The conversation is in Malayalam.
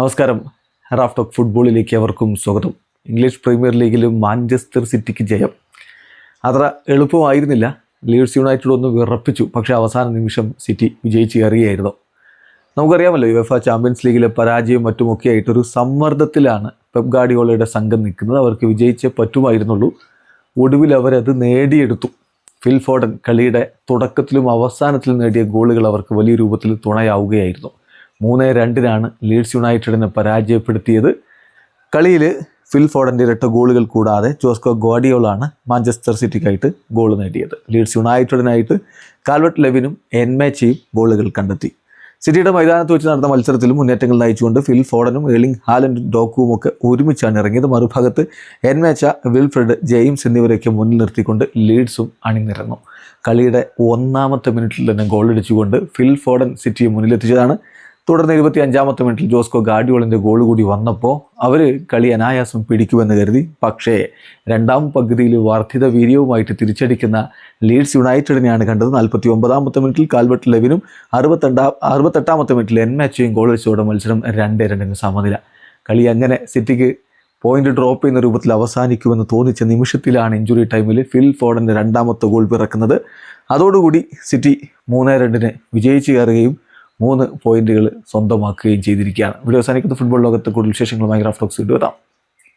നമസ്കാരം. റാഫ് ടോക്ക് ഫുട്ബോളിലേക്ക് അവർക്കും സ്വാഗതം. ഇംഗ്ലീഷ് പ്രീമിയർ ലീഗിലും മാഞ്ചസ്റ്റർ സിറ്റിക്ക് ജയം. അത്ര എളുപ്പമായിരുന്നില്ല. ലീഡ്സ് യുണൈറ്റഡ് ഒന്ന് വിറപ്പിച്ചു. പക്ഷേ അവസാന നിമിഷം സിറ്റി വിജയിച്ച് കയറിയായിരുന്നു. നമുക്കറിയാമല്ലോ യു എഫ് ചാമ്പ്യൻസ് ലീഗിലെ പരാജയം മറ്റുമൊക്കെ ആയിട്ടൊരു സമ്മർദ്ദത്തിലാണ് പെപ് ഗാഡിയോളയുടെ സംഘം നിൽക്കുന്നത്. അവർക്ക് വിജയിച്ചേ പറ്റുമായിരുന്നുള്ളൂ. ഒടുവിൽ അവരത് നേടിയെടുത്തു. ഫിൽ ഫോഡൻ കളിയുടെ തുടക്കത്തിലും അവസാനത്തിലും നേടിയ ഗോളുകൾ അവർക്ക് വലിയ രൂപത്തിൽ തുണയാവുകയായിരുന്നു. മൂന്ന് രണ്ടിനാണ് ലീഡ്സ് യുണൈറ്റഡിനെ പരാജയപ്പെടുത്തിയത്. കളിയിൽ ഫിൽ ഫോഡന്റെ ഇരട്ട ഗോളുകൾ കൂടാതെ ജോസ്കോ ഗോഡിയോളാണ് മാഞ്ചസ്റ്റർ സിറ്റിക്കായിട്ട് ഗോൾ നേടിയത്. ലീഡ്സ് യുണൈറ്റഡിനായിട്ട് കാൽവട്ട് ലെവിനും എൻമേച്ചയും ഗോളുകൾ കണ്ടെത്തി. സിറ്റിയുടെ മൈതാനത്ത് വെച്ച് നടന്ന മത്സരത്തിലും മുന്നേറ്റങ്ങൾ നയിച്ചുകൊണ്ട് ഫിൽ ഫോഡനും ഏളിംഗ് ഹാലൻഡും ഡോക്കുവും ഒക്കെ ഒരുമിച്ചാണ് ഇറങ്ങിയത്. മറുഭാഗത്ത് എൻമേച്ച വിൽഫ്രഡ് ജെയിംസ് എന്നിവരെയൊക്കെ മുന്നിൽ നിർത്തിക്കൊണ്ട് ലീഡ്സും അണിനിരന്നു. കളിയുടെ ഒന്നാമത്തെ മിനിറ്റിൽ തന്നെ ഗോളടിച്ചുകൊണ്ട് ഫിൽ ഫോഡൻ സിറ്റിയെ മുന്നിലെത്തിച്ചതാണ് തുടർന്ന് ഇരുപത്തി അഞ്ചാമത്തെ മിനിറ്റിൽ ജോസ്കോ ഗാഡിയോളിന്റെ ഗോൾ കൂടി വന്നപ്പോൾ അവർ കളി അനായാസം പിടിക്കുമെന്ന് കരുതി. പക്ഷേ രണ്ടാം പകുതിയിൽ വർദ്ധിത വീര്യവുമായിട്ട് തിരിച്ചടിക്കുന്ന ലീഡ്സ് യുണൈറ്റഡിനെയാണ് കണ്ടത്. നാൽപ്പത്തി ഒമ്പതാമത്തെ മിനിറ്റിൽ കാൽബർട്ട് ലെവിനും അറുപത്തെണ്ടാം അറുപത്തെട്ടാമത്തെ മിനിറ്റിൽ എൻ മാച്ചയും ഗോൾ വെച്ചതോടെ മത്സരം രണ്ട് രണ്ടിന് സമനില. കളി അങ്ങനെ സിറ്റിക്ക് പോയിന്റ് ഡ്രോപ്പ് ചെയ്യുന്ന രൂപത്തിൽ അവസാനിക്കുമെന്ന് തോന്നിച്ച നിമിഷത്തിലാണ് ഇഞ്ചുറി ടൈമിൽ ഫിൽ ഫോർഡന്റെ രണ്ടാമത്തെ ഗോൾ പിറക്കുന്നത്. അതോടുകൂടി സിറ്റി മൂന്ന് രണ്ടിന് വിജയിച്ചു കയറുകയും മൂന്ന് പോയിന്റുകൾ സ്വന്തമാക്കുകയും ചെയ്തിരിക്കുകയാണ്. വീഡിയോ അവസാനിക്കുന്ന. ഫുട്ബോൾ ലോകത്ത് കൂടുതൽ വിശേഷങ്ങളുമായി റാഫ്റ്റോക്സ് ഇട്ടുവരാം